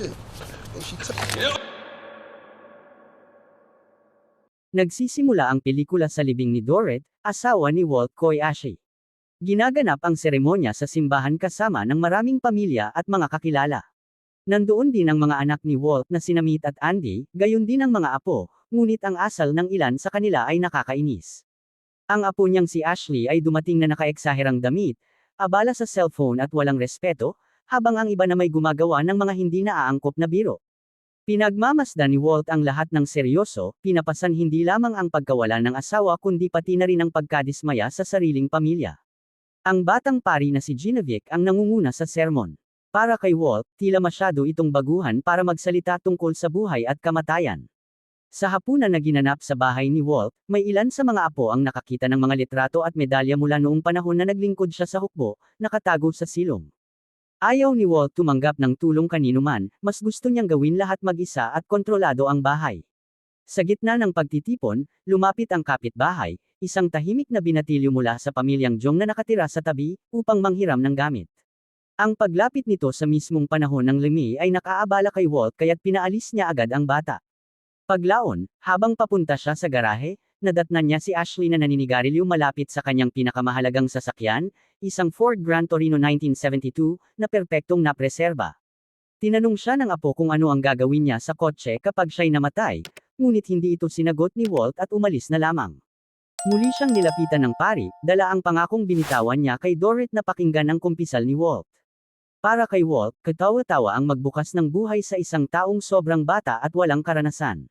shit. And she took Nagsisimula ang pelikula sa libing ni Dorrit, asawa ni Walt Koyashi. Ginaganap ang seremonya sa simbahan kasama ng maraming pamilya at mga kakilala. Nandoon din ang mga anak ni Walt na sina Meet at Andy, gayon din ang mga apo, ngunit ang asal ng ilan sa kanila ay nakakainis. Ang apo niyang si Ashley ay dumating na nakaeksaherang damit, abala sa cellphone at walang respeto, habang ang iba na may gumagawa ng mga hindi naaangkop na biro. Pinagmamasdan ni Walt ang lahat ng seryoso, pinapasan hindi lamang ang pagkawala ng asawa kundi pati na rin ang pagkadismaya sa sariling pamilya. Ang batang pari na si Genevieve ang nangunguna sa sermon. Para kay Walt, tila masyado itong baguhan para magsalita tungkol sa buhay at kamatayan. Sa hapunan na ginanap sa bahay ni Walt, may ilan sa mga apo ang nakakita ng mga litrato at medalya mula noong panahon na naglingkod siya sa hukbo, nakatago sa silong. Ayaw ni Walt tumanggap ng tulong kanino man, mas gusto niyang gawin lahat mag-isa at kontrolado ang bahay. Sa gitna ng pagtitipon, lumapit ang kapitbahay, isang tahimik na binatilyo mula sa pamilyang Jong na nakatira sa tabi, upang manghiram ng gamit. Ang paglapit nito sa mismong panahon ng Lemay ay nakaabala kay Walt kaya't pinaalis niya agad ang bata. Paglaon, habang papunta siya sa garahe, nadatnan niya si Ashley na naninigarilyo malapit sa kanyang pinakamahalagang sasakyan, isang Ford Grand Torino 1972, na perpektong napreserba. Tinanong siya ng apo kung ano ang gagawin niya sa kotse kapag siya'y namatay, ngunit hindi ito sinagot ni Walt at umalis na lamang. Muli siyang nilapitan ng pari, dala ang pangakong binitawan niya kay Dorrit na pakinggan ang kumpisal ni Walt. Para kay Walt, katawa-tawa ang magbukas ng buhay sa isang taong sobrang bata at walang karanasan.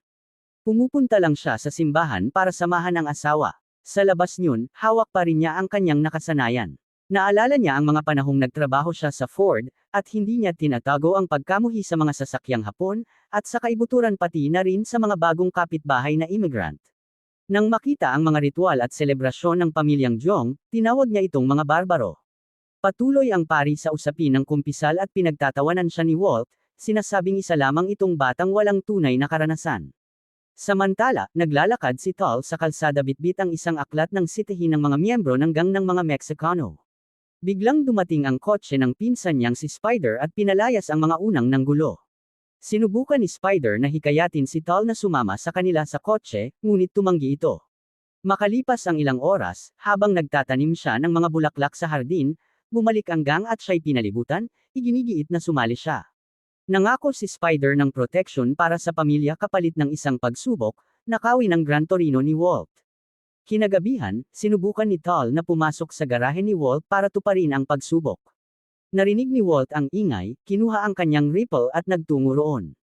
Pumupunta lang siya sa simbahan para samahan ang asawa. Sa labas niyon, hawak pa rin niya ang kanyang nakasanayan. Naalala niya ang mga panahong nagtrabaho siya sa Ford, at hindi niya tinatago ang pagkamuhi sa mga sasakyang hapon, at sa kaibuturan pati na rin sa mga bagong kapitbahay na immigrant. Nang makita ang mga ritual at selebrasyon ng pamilyang Jong, tinawag niya itong mga barbaro. Patuloy ang pari sa usapin ng kumpisal at pinagtatawanan siya ni Walt, sinasabing isa lamang itong batang walang tunay na karanasan. Samantala, naglalakad si Tal sa kalsada bitbit ang isang aklat ng sitihin ng mga miyembro ng gang ng mga Meksikano. Biglang dumating ang kotse ng pinsan niyang si Spider at pinalayas ang mga unang ng gulo. Sinubukan ni Spider na hikayatin si Tal na sumama sa kanila sa kotse, ngunit tumanggi ito. Makalipas ang ilang oras, habang nagtatanim siya ng mga bulaklak sa hardin, bumalik ang gang at siya'y pinalibutan, iginigiit na sumali siya. Nangako si Spider ng protection para sa pamilya kapalit ng isang pagsubok, nakawi ng Gran Torino ni Walt. Kinagabihan, sinubukan ni Tal na pumasok sa garahe ni Walt para tuparin ang pagsubok. Narinig ni Walt ang ingay, kinuha ang kanyang rifle at nagtungo roon.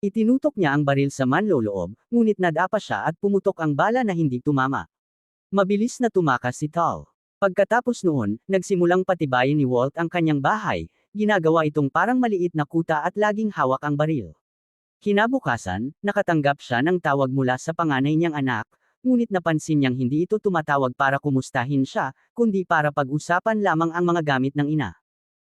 Itinutok niya ang baril sa manloloob, ngunit nadapa siya at pumutok ang bala na hindi tumama. Mabilis na tumakas si Tal. Pagkatapos noon, nagsimulang patibayin ni Walt ang kanyang bahay, ginagawa itong parang maliit na kuta at laging hawak ang baril. Kinabukasan, nakatanggap siya ng tawag mula sa panganay niyang anak, ngunit napansin niyang hindi ito tumatawag para kumustahin siya, kundi para pag-usapan lamang ang mga gamit ng ina.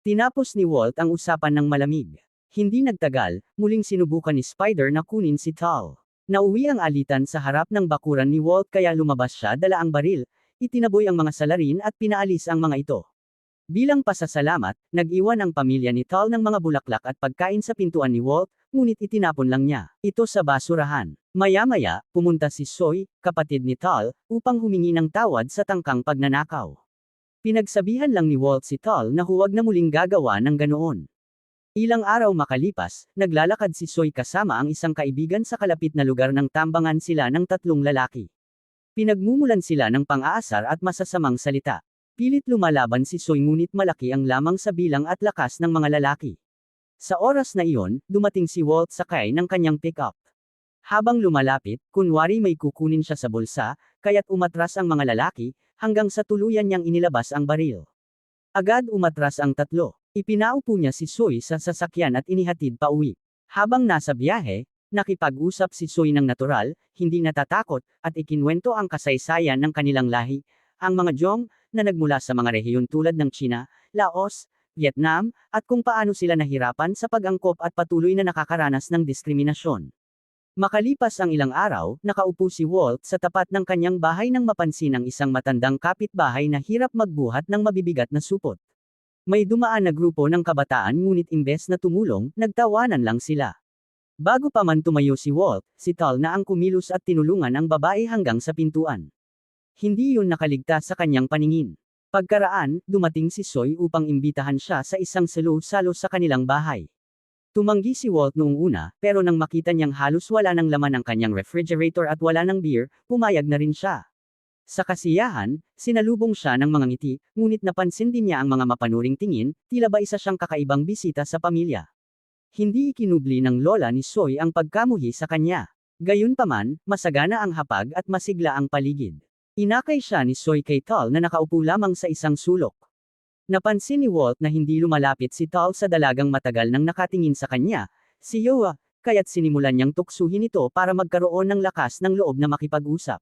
Tinapos ni Walt ang usapan ng malamig. Hindi nagtagal, muling sinubukan ni Spider na kunin si Tal. Nauwi ang alitan sa harap ng bakuran ni Walt kaya lumabas siya dala ang baril, itinaboy ang mga salarin at pinaalis ang mga ito. Bilang pasasalamat, nag-iwan ang pamilya ni Tal ng mga bulaklak at pagkain sa pintuan ni Walt, ngunit itinapon lang niya ito sa basurahan. Maya-maya, pumunta si Soy, kapatid ni Tal, upang humingi ng tawad sa tangkang pagnanakaw. Pinagsabihan lang ni Walt si Tal na huwag na muling gagawa ng ganoon. Ilang araw makalipas, naglalakad si Soy kasama ang isang kaibigan sa kalapit na lugar ng tambangan sila ng tatlong lalaki. Pinagmumulan sila ng pang-aasar at masasamang salita. Pilit lumalaban si Soy ngunit malaki ang lamang sa bilang at lakas ng mga lalaki. Sa oras na iyon, dumating si Walt sakay ng kanyang pick-up. Habang lumalapit, kunwari may kukunin siya sa bulsa, kaya't umatras ang mga lalaki, hanggang sa tuluyan niyang inilabas ang baril. Agad umatras ang tatlo. Ipinaupo niya si Soy sa sasakyan at inihatid pa uwi. Habang nasa biyahe, nakipag-usap si Soy ng natural, hindi natatakot, at ikinwento ang kasaysayan ng kanilang lahi, ang mga Jong, na nagmula sa mga rehiyon tulad ng China, Laos, Vietnam, at kung paano sila nahirapan sa pag-angkop at patuloy na nakakaranas ng diskriminasyon. Makalipas ang ilang araw, nakaupo si Walt sa tapat ng kanyang bahay nang mapansin ang isang matandang kapitbahay na hirap magbuhat ng mabibigat na supot. May dumaan na grupo ng kabataan ngunit imbes na tumulong, nagtawanan lang sila. Bago pa man tumayo si Walt, si Tal na ang kumilos at tinulungan ang babae hanggang sa pintuan. Hindi yun nakaligtas sa kanyang paningin. Pagkaraan, dumating si Soy upang imbitahan siya sa isang salo-salo sa kanilang bahay. Tumanggi si Walt noong una, pero nang makita niyang halos wala ng laman ang kanyang refrigerator at wala ng beer, pumayag na rin siya. Sa kasiyahan, sinalubong siya ng mga ngiti, ngunit napansin din niya ang mga mapanuring tingin, tila ba isa siyang kakaibang bisita sa pamilya. Hindi ikinubli ng lola ni Soy ang pagkamuhi sa kanya. Gayunpaman, masagana ang hapag at masigla ang paligid. Inakay siya ni Soy kay Tal na nakaupo lamang sa isang sulok. Napansin ni Walt na hindi lumalapit si Tal sa dalagang matagal nang nakatingin sa kanya, si Yoa, kaya't sinimulan niyang tuksuhin ito para magkaroon ng lakas ng loob na makipag-usap.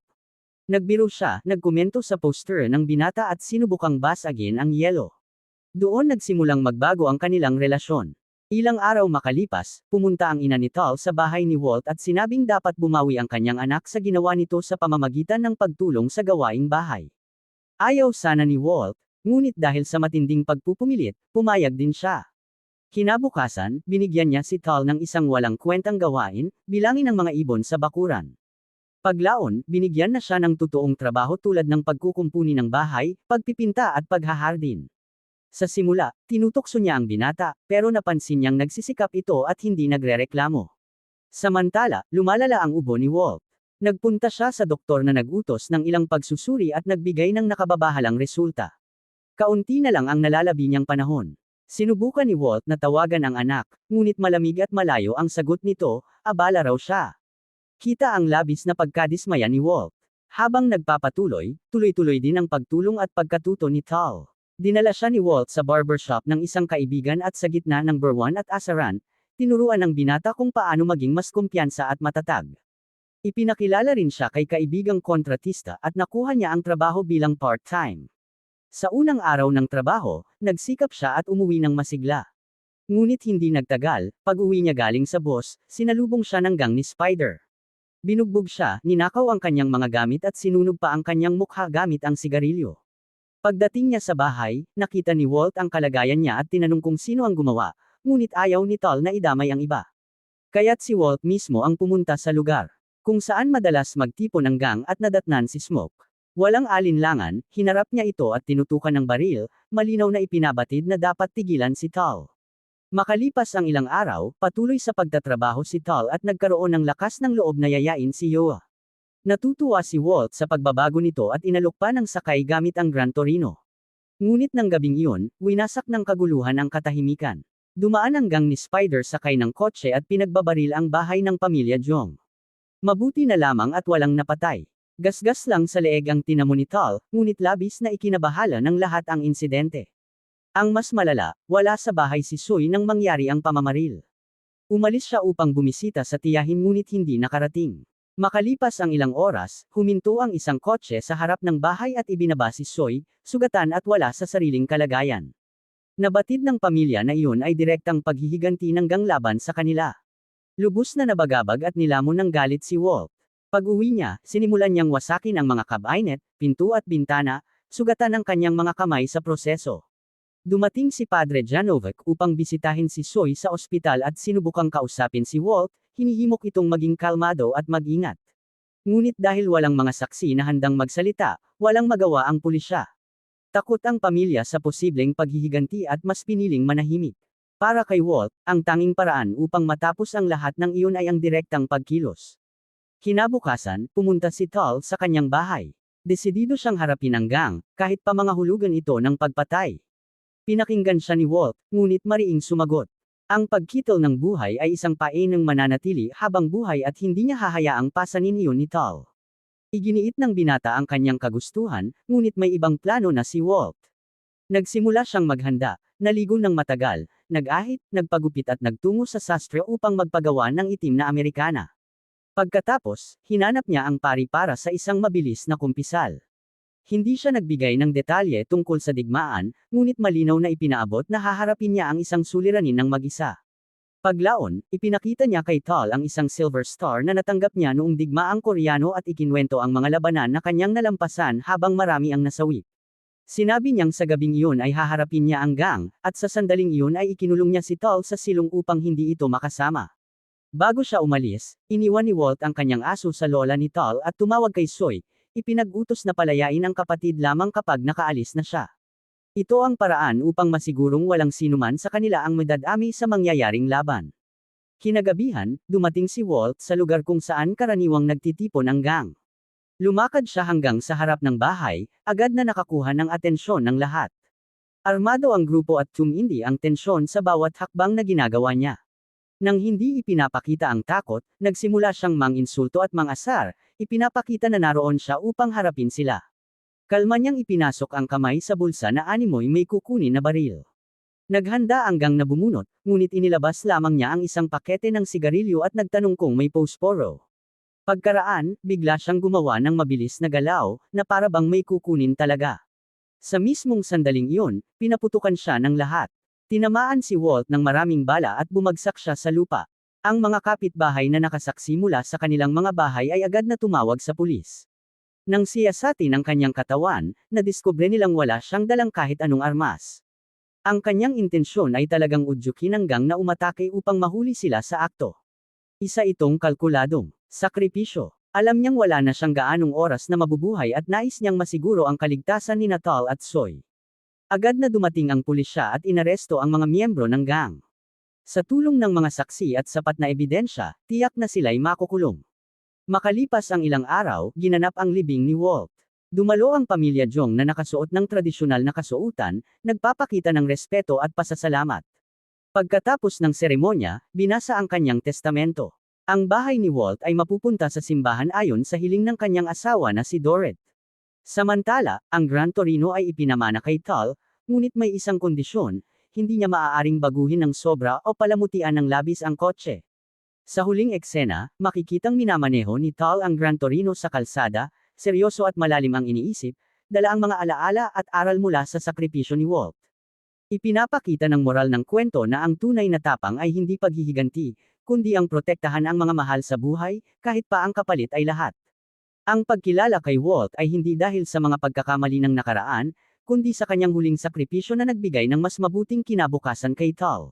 Nagbiro siya, nagkomento sa poster ng binata at sinubukang basagin ang yelo. Doon nagsimulang magbago ang kanilang relasyon. Ilang araw makalipas, pumunta ang ina ni Tal sa bahay ni Walt at sinabing dapat bumawi ang kanyang anak sa ginawa nito sa pamamagitan ng pagtulong sa gawaing bahay. Ayaw sana ni Walt, ngunit dahil sa matinding pagpupumilit, pumayag din siya. Kinabukasan, binigyan niya si Tal ng isang walang kwentang gawain, bilangin ang mga ibon sa bakuran. Paglaon, binigyan na siya ng totoong trabaho tulad ng pagkukumpuni ng bahay, pagpipinta at paghahardin. Sa simula, tinutokso niya ang binata, pero napansin niyang nagsisikap ito at hindi nagrereklamo. Samantala, lumalala ang ubo ni Walt. Nagpunta siya sa doktor na nagutos ng ilang pagsusuri at nagbigay ng nakababahalang resulta. Kaunti na lang ang nalalabi niyang panahon. Sinubukan ni Walt na tawagan ang anak, ngunit malamig at malayo ang sagot nito, abala raw siya. Kita ang labis na pagkadismaya ni Walt. Habang nagpapatuloy, tuloy-tuloy din ang pagtulong at pagkatuto ni Tal. Dinala siya ni Walt sa barbershop ng isang kaibigan at sa gitna ng Berwan at Asaran, tinuruan ng binata kung paano maging mas kumpiyansa at matatag. Ipinakilala rin siya kay kaibigang kontratista at nakuha niya ang trabaho bilang part-time. Sa unang araw ng trabaho, nagsikap siya at umuwi ng masigla. Ngunit hindi nagtagal, pag-uwi niya galing sa boss, sinalubong siya ng gang ni Spider. Binugbog siya, ninakaw ang kanyang mga gamit at sinunog pa ang kanyang mukha gamit ang sigarilyo. Pagdating niya sa bahay, nakita ni Walt ang kalagayan niya at tinanong kung sino ang gumawa, ngunit ayaw ni Tal na idamay ang iba. Kaya't si Walt mismo ang pumunta sa lugar, kung saan madalas magtipon ang gang at nadatnan si Smoke. Walang alinlangan, hinarap niya ito at tinutukan ng baril, malinaw na ipinabatid na dapat tigilan si Tal. Makalipas ang ilang araw, patuloy sa pagtatrabaho si Tal at nagkaroon ng lakas ng loob na yayain si Yoa. Natutuwa si Walt sa pagbabago nito at inalok pa ng sakay gamit ang Gran Torino. Ngunit ng gabing iyon, winasak ng kaguluhan ang katahimikan. Dumaan ang gang ni Spider sakay ng kotse at pinagbabaril ang bahay ng pamilya Jong. Mabuti na lamang at walang napatay. Gasgas lang sa leeg ang tinamo ni Tal, ngunit labis na ikinabahala ng lahat ang insidente. Ang mas malala, wala sa bahay si Soy nang mangyari ang pamamaril. Umalis siya upang bumisita sa tiyahin ngunit hindi nakarating. Makalipas ang ilang oras, huminto ang isang kotse sa harap ng bahay at ibinaba si Soy, sugatan at wala sa sariling kalagayan. Nabatid ng pamilya na iyon ay direktang paghihiganti ng ganglaban sa kanila. Lubos na nabagabag at nilamon ng galit si Walt. Pag-uwi niya, sinimulan niyang wasakin ang mga kabinet, pinto at bintana, sugatan ang kanyang mga kamay sa proseso. Dumating si Padre Janovic upang bisitahin si Soy sa ospital at sinubukang kausapin si Walt, hinihimok itong maging kalmado at mag-ingat. Ngunit dahil walang mga saksi na handang magsalita, walang magawa ang pulisya. Takot ang pamilya sa posibleng paghihiganti at mas piniling manahimik. Para kay Walt, ang tanging paraan upang matapos ang lahat ng iyon ay ang direktang pagkilos. Kinabukasan, pumunta si Tal sa kanyang bahay. Desidido siyang harapin ang gang, kahit pa mga hulugan ito ng pagpatay. Pinakinggan siya ni Walt, ngunit mariing sumagot. Ang pagkitol ng buhay ay isang paenang mananatili habang buhay at hindi niya hahayaang pasanin iyon ni Tal. Iginiit ng binata ang kanyang kagustuhan, ngunit may ibang plano na si Walt. Nagsimula siyang maghanda, naligo ng matagal, nag-ahit, nagpagupit at nagtungo sa sastre upang magpagawa ng itim na Amerikana. Pagkatapos, hinanap niya ang pari para sa isang mabilis na kumpisal. Hindi siya nagbigay ng detalye tungkol sa digmaan, ngunit malinaw na ipinaabot na haharapin niya ang isang suliranin ng mag-isa. Paglaon, ipinakita niya kay Tal ang isang silver star na natanggap niya noong digmaang Koreano at ikinwento ang mga labanan na kanyang nalampasan habang marami ang nasawi. Sinabi niyang sa gabing iyon ay haharapin niya ang gang, at sa sandaling iyon ay ikinulong niya si Tal sa silong upang hindi ito makasama. Bago siya umalis, iniwan ni Walt ang kanyang aso sa lola ni Tal at tumawag kay Soy, ipinag-utos na palayain ang kapatid lamang kapag nakaalis na siya. Ito ang paraan upang masigurong walang sinuman sa kanila ang madadami sa mangyayaring laban. Kinagabihan, dumating si Walt sa lugar kung saan karaniwang nagtitipon ang gang. Lumakad siya hanggang sa harap ng bahay, agad na nakakuha ng atensyon ng lahat. Armado ang grupo at tumindi ang tensyon sa bawat hakbang na ginagawa niya. Nang hindi ipinapakita ang takot, nagsimula siyang manginsulto at mangasar, ipinapakita na naroon siya upang harapin sila. Kalma niyang ipinasok ang kamay sa bulsa na animoy may kukunin na baril. Naghanda ang gang na bumunot, ngunit inilabas lamang niya ang isang pakete ng sigarilyo at nagtanong kung may posporo. Pagkaraan, bigla siyang gumawa ng mabilis na galaw, na para bang may kukunin talaga. Sa mismong sandaling iyon, pinaputukan siya ng lahat. Tinamaan si Walt ng maraming bala at bumagsak siya sa lupa. Ang mga kapitbahay na nakasaksi mula sa kanilang mga bahay ay agad na tumawag sa pulis. Nang siyasatin ang kanyang katawan, nadiskubre nilang wala siyang dalang kahit anong armas. Ang kanyang intensyon ay talagang udyukin ang gang na umatake upang mahuli sila sa akto. Isa itong kalkuladong sakripisyo. Alam niyang wala na siyang gaanong oras na mabubuhay at nais niyang masiguro ang kaligtasan ni Natal at Soy. Agad na dumating ang pulisya at inaresto ang mga miyembro ng gang. Sa tulong ng mga saksi at sapat na ebidensya, tiyak na sila'y makukulong. Makalipas ang ilang araw, ginanap ang libing ni Walt. Dumalo ang pamilya Jong na nakasuot ng tradisyonal na kasuotan, nagpapakita ng respeto at pasasalamat. Pagkatapos ng seremonya, binasa ang kanyang testamento. Ang bahay ni Walt ay mapupunta sa simbahan ayon sa hiling ng kanyang asawa na si Dorrit. Samantala, ang Gran Torino ay ipinamana kay Tal, ngunit may isang kondisyon, hindi niya maaaring baguhin ng sobra o palamutian ng labis ang kotse. Sa huling eksena, makikitang minamaneho ni Tal ang Gran Torino sa kalsada, seryoso at malalim ang iniisip, dala ang mga alaala at aral mula sa sakripisyo ni Walt. Ipinapakita ng moral ng kwento na ang tunay na tapang ay hindi paghihiganti, kundi ang protektahan ang mga mahal sa buhay, kahit pa ang kapalit ay lahat. Ang pagkilala kay Walt ay hindi dahil sa mga pagkakamali ng nakaraan, kundi sa kanyang huling sakripisyo na nagbigay ng mas mabuting kinabukasan kay Tal.